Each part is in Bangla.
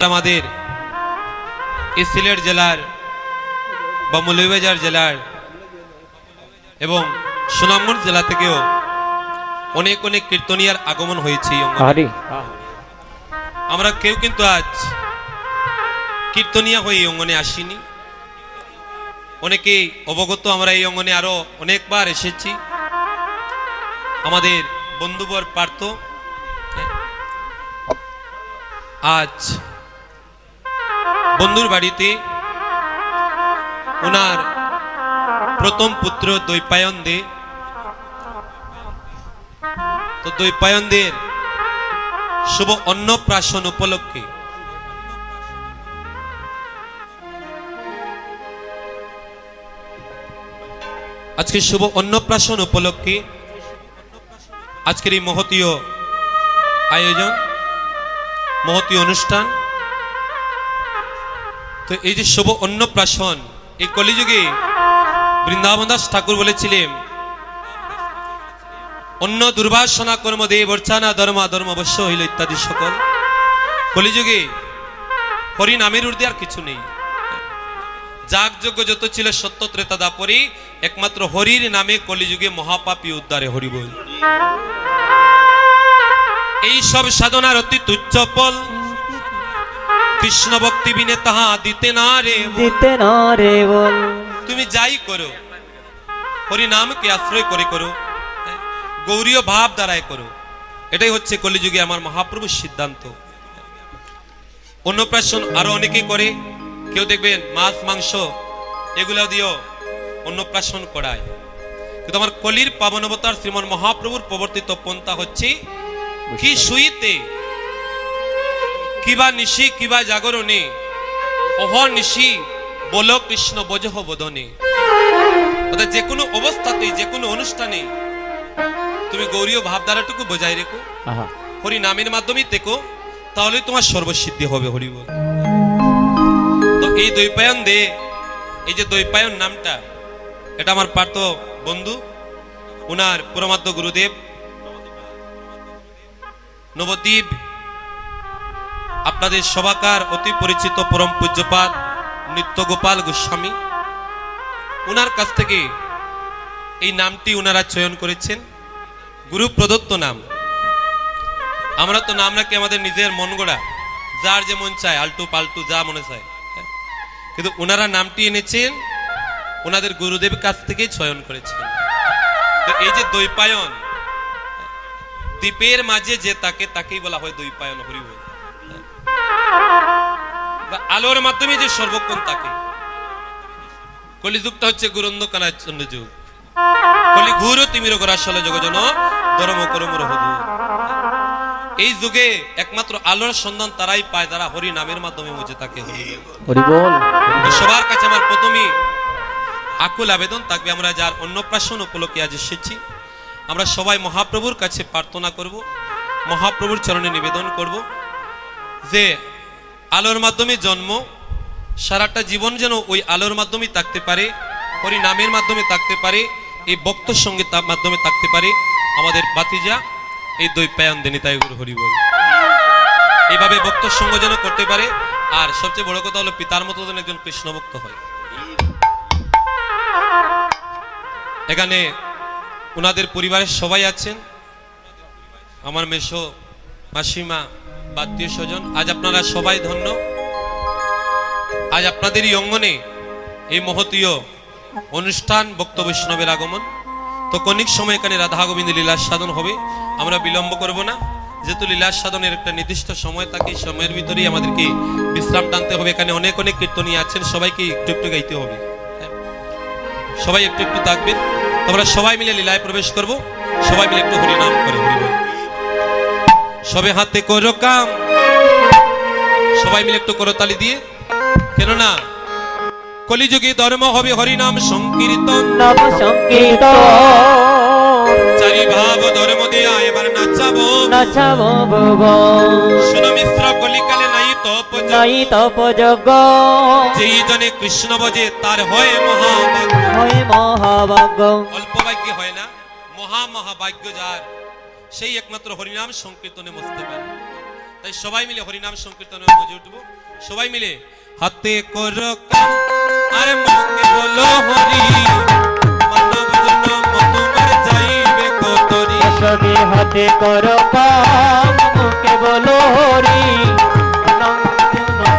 আমাদের এই সিলেট জেলার বা মৌলভীবাজার জেলার এবং সুনামগঞ্জ জেলা থেকেও অনেক অনেক কীর্তনিয়ার আগমন হয়েছে আমরা কেউ কিন্তু আজ কীর্তনিয়া হয়ে এই অঙ্গনে আসিনি। অনেকেই অবগত আমরা এই অঙ্গনে আরও অনেকবার এসেছি। আমাদের বন্ধুবর পার্থ আজ বন্ধুর বাড়িতে ওনার প্রথম পুত্র দৈপায়ন দে তো দৈপায়নদের শুভ অন্নপ্রাশন উপলক্ষে আজকে শুভ অন্নপ্রাশন উপলক্ষে আজকের এই মহতীয় আয়োজন, মহতীয় অনুষ্ঠান তো এই যে শুভ অন্নপ্রাশন, এই কলিযুগে বৃন্দাবন দাস ঠাকুর বলেছিলেন অন্য দুর্বাসনা কর্ম দেব অর্চানা ধর্মা ধর্ম অবশ্য হইল ইত্যাদি সকল। কলিযুগে হরি নামের ঊর্ধ্বে আর কিছু নেই। যাগযজ্ঞ যত ছিল সত্য ত্রেতা দাপরি একমাত্র হরির নামে কলিযুগে মহাপাপী উদ্ধারে হরি বল এই সব সাধনার অতি তুচ্ছ ফল কৃষ্ণ ভক্তি বিনে তাহা দিতে না রে দিতে না রে বল তুমি যাই করো। হরি নামকে আশ্রয় করে করো। গৌরীয় ভাব দ্বারাই করো। এটাই হচ্ছে কলিযুগে আমার মহাপ্রভুর সিদ্ধান্ত। অন্নপ্রাশন আরও অনেকে করে। কেউ দেখবেন মাছ মাংস এগুলো দিয়েও অন্নপ্রাশন করায়। কিন্তু আমার কলির পাবনবতার শ্রীমন মহাপ্রভুর প্রবর্তিত পন্থা হচ্ছে কি সুইতে কিবা নিশি কিবা জাগরণে অহ নিশি বল কৃষ্ণ বজহ বদনে। অর্থাৎ যে কোনো অবস্থাতে যে কোনো অনুষ্ঠানে তুমি গৌরীয় ভাবধারাটুকু বজায় রেখো হরি নামের মাধ্যমে দেখো তাহলে তোমার সর্বসিদ্ধি হবে হরি বল তো এই দৈপায়ন দে এই যে দৈপায়ন নামটা এটা আমার পার্থ বন্ধু উনার পরমাত্ম গুরুদেব নবদ্বীপ আপনাদের সভাকার অতি পরিচিত পরম পূজ্যপাত নিত্য গোপাল গোস্বামী। উনার কাছ থেকে এই নামটি উনারা চয়ন করেছেন। গুরু প্রদত্ত নাম। আমরা তো নাম রাখি আমাদের নিজের মন গড়া যার যেমন চায়, আলটু পাল্টু যা মনে চায়। কিন্তু ওনারা নামটি এনেছেন ওনাদের গুরুদেব কাছ থেকে চয়ন করেছেন। তো এই যে দৈপায়ন, দ্বীপের মাঝে যে তাকে, তাকেই বলা হয় দৈপায়ন হরি বল বা আলোর মাধ্যমে যে সর্বক্ষণ তাকে। কলিযুগটা হচ্ছে গুরন্দ কানাচন্দ যুগ। কলি ঘুর তিমির আসলে জগজন ধর্ম করমর এই যুগে একমাত্র আলোর সন্ধান তারাই পায় যারা হরি নামের মাধ্যমে বল। তো সবার কাছে আমার প্রথমেই আকুল আবেদন থাকবে। আমরা যার অন্নপ্রাশন উপলক্ষে আজ এসেছি। আমরা সবাই মহাপ্রভুর কাছে প্রার্থনা করব মহাপ্রভুর চরণে নিবেদন করব যে আলোর মাধ্যমে জন্ম, সারাটা জীবন যেন ওই আলোর মাধ্যমে থাকতে পারে হরি নামের মাধ্যমে থাকতে পারে, এই বক্ত সংগীত মাধ্যমে থাকতে পারে। আমাদের বাতিজা এই দৈপায়ন দেনি, তাই হরি বল। এইভাবে ভক্ত সঙ্গ যেন করতে পারে, আর সবচেয়ে বড় কথা হলো পিতার মতো যেন একজন কৃষ্ণ ভক্ত হয়। এখানে ওনাদের পরিবারের সবাই আছেন। আমার মেশো মাসিমা বাত্মীয় স্বজন, আজ আপনারা সবাই ধন্য। আজ আপনাদের এই অঙ্গনে এই মহতীয় অনুষ্ঠান ভক্ত বৈষ্ণবের আগমন। তো কনিক সময় এখানে রাধা গোবিন্দ লীলার সাধন হবে, আমরা বিলম্ব করব না। যেহেতু লীলার সাধনের একটা নির্দিষ্ট সময় থাকে সময়ের ভিতরেই আমাদেরকে বিশ্রাম টানতে হবে। এখানে অনেক অনেক কীর্তনী আছেন, সবাইকে একটু একটু গাইতে হবে। হ্যাঁ। সবাই একটু একটু থাকবেন তোমরা সবাই মিলে লীলায় প্রবেশ করব। সবাই মিলে একটু হরিনাম করে হরি বল। সবে হাতে করো কাম। সবাই মিলে একটু করতালি দিয়ে। কেননা কলিযুগে ধর্ম হবে হরিনাম সংকীর্তন। নাম সংকীর্ত চারি ভাব ধর্ম দিয়া এবার নাচাবো। নাচাব ভুব শুনো মিশ্র কলিকালে নাই তপ নাই তপযোগ যেই জনে কৃষ্ণ বজে তার হয় মহাভাগ্য। হয় মহাভাগ্য। অল্প ভাগ্য হয় না মহা মহাভাগ্য যার। সেই একমাত্র হরিনাম সংকীর্তনে বসতে পারে তাই সবাই মিলে হরিনাম সংকীর্তনে মজে উঠবো। সবাই মিলে হাতে করো আর মুখে বলো হরি। সবে হাতে করো মুখে বলো হরি।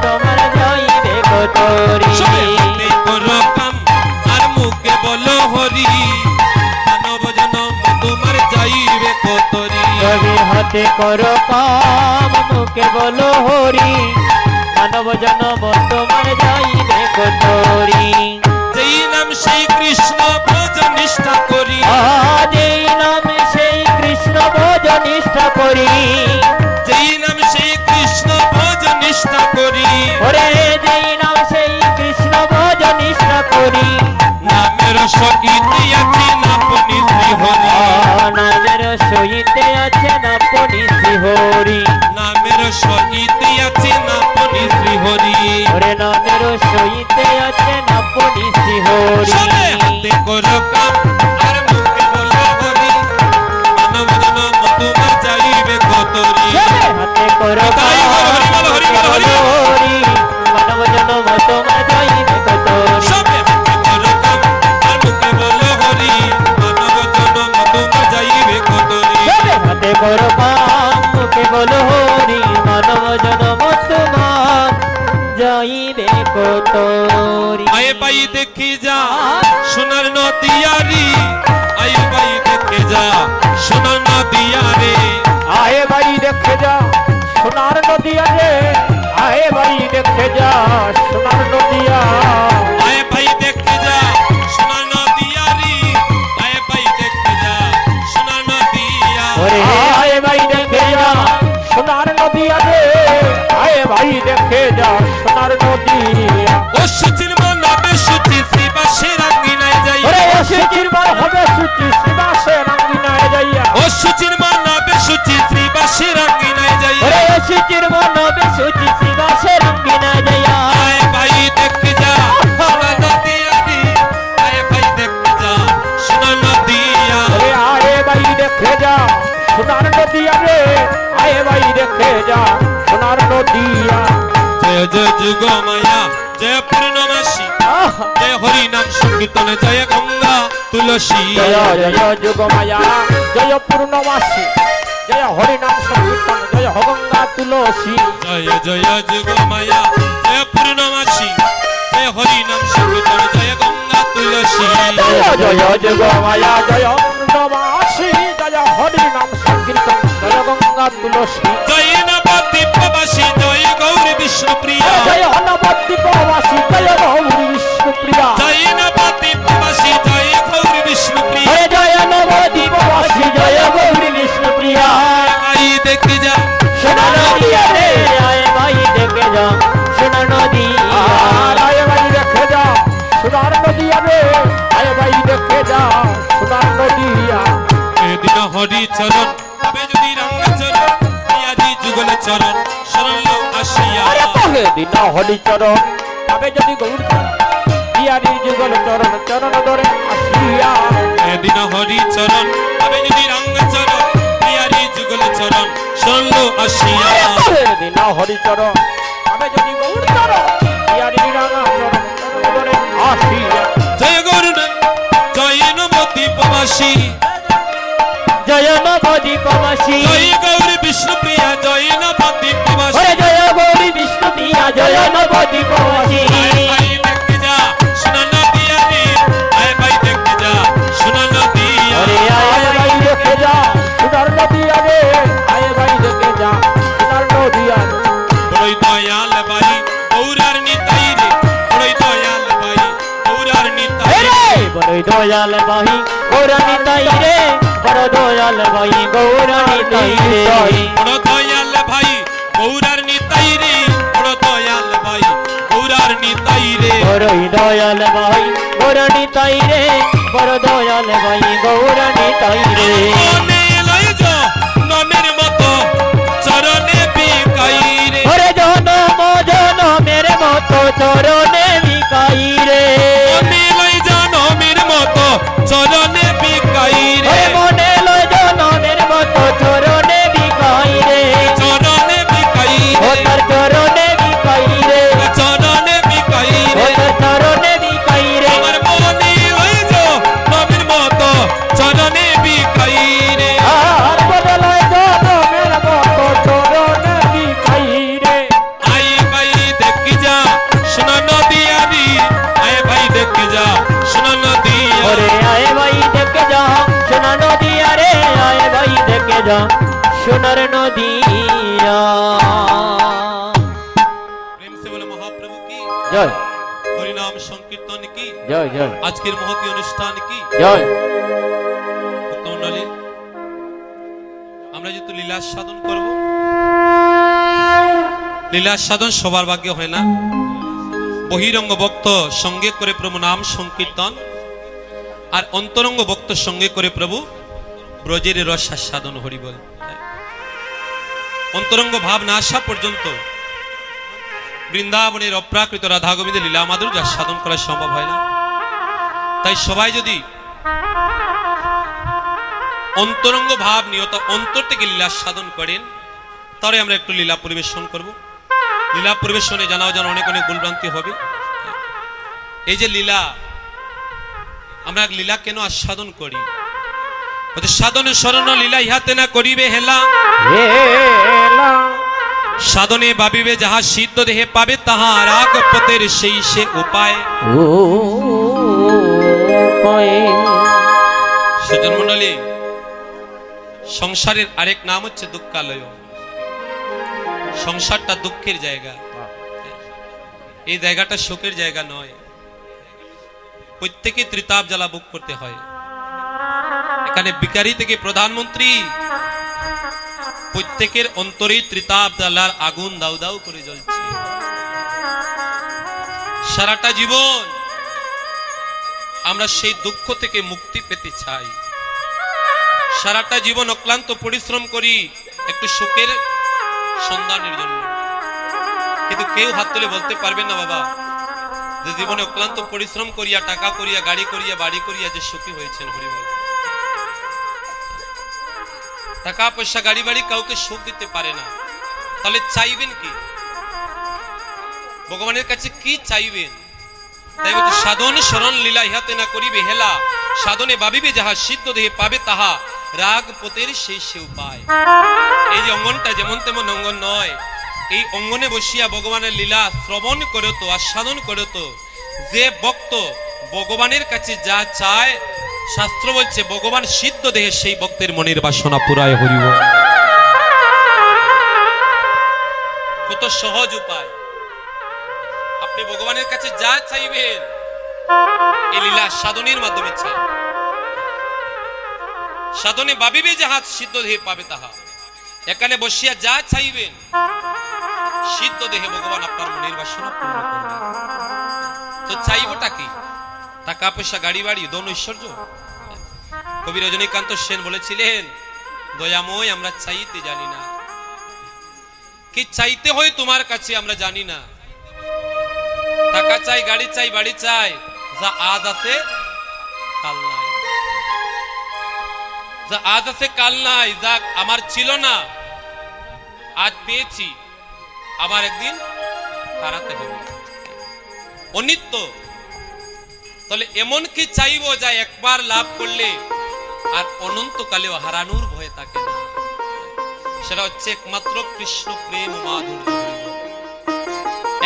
তোমার যাইবে কতরি হাতে করো কাম আর মুখে বলো হরি। সবে হাতে করো কাম মুখে বলো হরি। মানব জনম তোমার যাইবে কতরি যেই নাম সেই কৃষ্ণ ভোজ নিষ্ঠা করি। এই নামে সেই কৃষ্ণ ভোজ নিষ্ঠা করি। যেই নাম সেই কৃষ্ণ ভোজ নিষ্ঠা করি। ওরে যেই নাম সেই কৃষ্ণ ভোজ নিষ্ঠা করি। নামের সহিতে আছে নাপনি শ্রীহরি সবে হাতে করো কাম আর মুখে বলো হরি মানব জনম তোমার যাইবে কতরি হাতে করো সোনার নদিয়া রে আয়ে ভাই দেখে যা সোনার নদিয়া আয়ে পাই দেখে যা সোনার নদিয়া নদিয়ারি আয়ে পাই দেখে যা সোনার নদিয়া ওরে আয়ে ভাই দেখে যা সোনার নদিয়া রে আয়ে ভাই দেখে যা সোনার নদিয়া ও সুচির মনাবে সুচি শ্রীবাসে রাঙ্গিনায় যাই ওরে ও সুচির বার হবে সুচি শিবাসে রাঙ্গিনায় যাইয়া। ও সুচির মনাবে সুচি শ্রীবাসে রাঙ্গিনায় মনবে সুচি শিবাসে রঙ্গিনা জয়া আয়ে পাই দেখে যা সোনার নদিয়ারি আয়ে পাই দেখে যা সোনার নদিয়া ওরে আয়ে ভাই দেখে যা সোনার নদিয়া রে আয়ে ভাই দেখে যা সোনার নদিয়া জয় জয় যুগ মায়া জয় পূর্ণমাসী আহা জয় হরি নাম সংকীর্তনে জয় গঙ্গা তুলসী জয় জয় যুগমায়া জয় পূর্ণমাসী জয় হরিনাম সংকীর্তন জয় হগঙ্গা তুলসী। জয় জয় যুগ মায়া জয় পূর্ণমাসী। জয় হরি নাম সংকীর্তন জয় গঙ্গা তুলসী। জয় যুগমায়া জয় পূর্ণমাসী জয় হরিনাম সংকীর্তন জয় গঙ্গা তুলসী। জয় নবদ্বীপবাসী জয় গৌরী বিষ্ণুপ্রিয়া। জয় হনবদ্বীপবাসী জয় গৌরী বিষ্ণুপ্রিয়া। জয় নবদ্বীপবাসী এদিন চরণ তবে যদি রঙ্গ চরণ পিয়াজি যুগল চরণ শরণ আসিয়া। আরে তহে দিন হরিচরণ তবে যদি গৌর বিহারীর যুগল চরণ চরণ ধরে আসিয়া। এদিন হরি চরণ তবে যদি রঙ্গ চরণ পিয়ারি যুগল চরণ শরণ আসিয়া। তহে দিন হরিচরণ তবে যদি গৌর চরণ বিহারীর রাঙা চরণ চরণ ধরে আসিয়া। জয় গরুণ জয় নমতি নবদ্বীপবাসী। জয় নবদী নবদ্বীপবাসী জয় গৌরী জয় নবদ্বীপবাসী ওরে জয় গৌরী বিষ্ণুপ্রিয়া জয় নবদ্বীপবাসী আয় ভাই দেখে যা সোনা নদিয়া রে আয় ভাই দেখে যা সোনা নদিয়া ওরে আয় আয় ভাই দেখে যা সোনার নদিয়া রে। আয় ভাই দেখে যা সোনার নদিয়া বড়ই দয়াল ভাই গৌরার নিতাই রে। দয়াল ভাই বড় দয়াল বাহি গৌরানী তাই রে বড় দয়াল বাহি গৌরানী তাই রে বড় দয়াল ভাই গৌরার নিতাই রে বড় দয়াল ভাই গৌরানী তাই রে বড় দয়াল বাহি গৌরানী তাই রে চরণে বিকাই রে ওরে জনম জনমের মতো চরণে বিকাই রে মনে লয় যো নমের মতো চরণে বিকাই রে সোনার জয়। হরিনাম সংকীর্তন কি? জয় জয়। আজকের মহতি অনুষ্ঠান কি? জয়। আমরা যেহেতু লীলা সাধন করব লীলা সাধন সবার ভাগ্য হয় না। বহিরঙ্গ ভক্ত সঙ্গে করে প্রভু নাম সংকীর্তন আর অন্তরঙ্গ ভক্ত সঙ্গে করে প্রভু ব্রজের রসা সাধন হরি বল। অন্তরঙ্গ ভাব না আসা পর্যন্ত বৃন্দাবনের অপ্রাকৃত রাধা গোবিন্দের লীলা মাধুর্য সাধন করা সম্ভব হয় না। তাই সবাই যদি অন্তরঙ্গ ভাব নিয়ত অন্তর থেকে লীলা সাধন করেন তারে আমরা একটু লীলা পরিবেশন করব। লীলা পরিবেশনে জানাও যেন অনেক অনেক ভুলভ্রান্তি হবে। এই যে লীলা, আমরা লীলা কেন আস্বাদন করি? সাধনে শরণ লীলা ইহাতে না করিবে হেলা। সাধনে ভাবিবে যাহা সিদ্ধ দেহে পাবে তাহা রাগ পথের সেই সে উপায়। সুজন মন্ডলী সংসারের আরেক নাম হচ্ছে দুঃখালয়। সংসারটা দুঃখের জায়গা। এই জায়গাটা শোকের জায়গা নয়। প্রত্যেকে ত্রিতাপ জ্বালা বুক করতে হয়। এখানে বিকারি থেকে প্রধানমন্ত্রী। প্রত্যেকের অন্তরে ত্রিতাপ জ্বালার আগুন দাউ দাউ করে জ্বলছে। সারাটা জীবন আমরা সেই দুঃখ থেকে মুক্তি পেতে চাই। সারাটা জীবন অক্লান্ত পরিশ্রম করি, একটু সুখের সন্ধানের জন্য। কিন্তু কেউ হাত তুলে বলতে পারবে না, বাবা। যে জীবনে অক্লান্ত পরিশ্রম করিয়া, টাকা করিয়া, গাড়ি করিয়া, বাড়ি করিয়া যে সুখী হয়েছেন, হরিবল। টাকা পয়সা, গাড়ি বাড়ি কাউকে সুখ দিতে পারে না। তাহলে চাইবেন কি? ভগবানের কাছে কি চাইবেন? তাই বলছে সাধন শরণ লীলা ইহাতে না করিবে হেলা। সাধনে ভাবিবে যাহা সিদ্ধ দেহে পাবে তাহা রাগ পতের সেই সে উপায় এই যে অঙ্গনটা যেমন তেমন অঙ্গন নয়। এই অঙ্গনে বসিয়া ভগবানের লীলা শ্রবণ করত আস্বাদন করত যে ভক্ত ভগবানের কাছে যা চায় শাস্ত্র বলছে, ভগবান সিদ্ধ দেহে সেই ভক্তের মনের বাসনা পুরায় হরিব। কত সহজ উপায়। আপনি ভগবানের কাছে যা চাইবেন, এই লীলা সাধনের মাধ্যমে চাই। সাধনে ভাবিবে যাহা সিদ্ধ দেহে পাবে তাহা। এখানে বসিয়া যা চাইবেন, সিদ্ধ দেহে ভগবান আপনার মনের বাসনা পূর্ণ করবে তো চাইবটা কি? টাকা পয়সা গাড়ি বাড়ি, দন ঐশ্বর্য কবি রজনীকান্ত সেন বলেছিলেন, দয়াময় আমরা চাইতে জানি না। কি চাইতে হয় তোমার কাছে আমরা জানি না। টাকা চাই, গাড়ি চাই, বাড়ি চাই, যা আজ আছে, কাল নাই। যা আজ আছে, কাল নাই, যা আমার ছিল না, আজ পেয়েছি, আবার একদিন হারাতে হবে। অনিত্য তাহলে এমন কি চাইব যা একবার লাভ করলে আর অনন্তকালেও হারানোর ভয় থাকে না সেটা হচ্ছে একমাত্র কৃষ্ণ প্রেম ও মাধুর্য।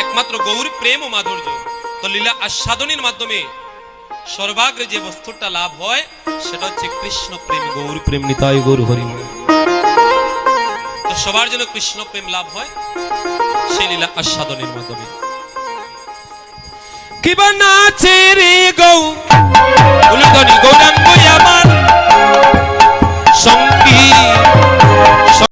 একমাত্র গৌর প্রেম ও মাধুর্য। তো লীলা আস্বাদনের মাধ্যমে সর্বাগ্রে যে বস্তুটা লাভ হয় সেটা হচ্ছে কৃষ্ণ প্রেম। গৌর প্রেম নিতাই গৌর হরি তো সবার জন্য কৃষ্ণ প্রেম লাভ হয় সেই লীলা আস্বাদনের মাধ্যমে। কিবা নাচে রে গৌ? উলুধনি গৌরাঙ্গ আমার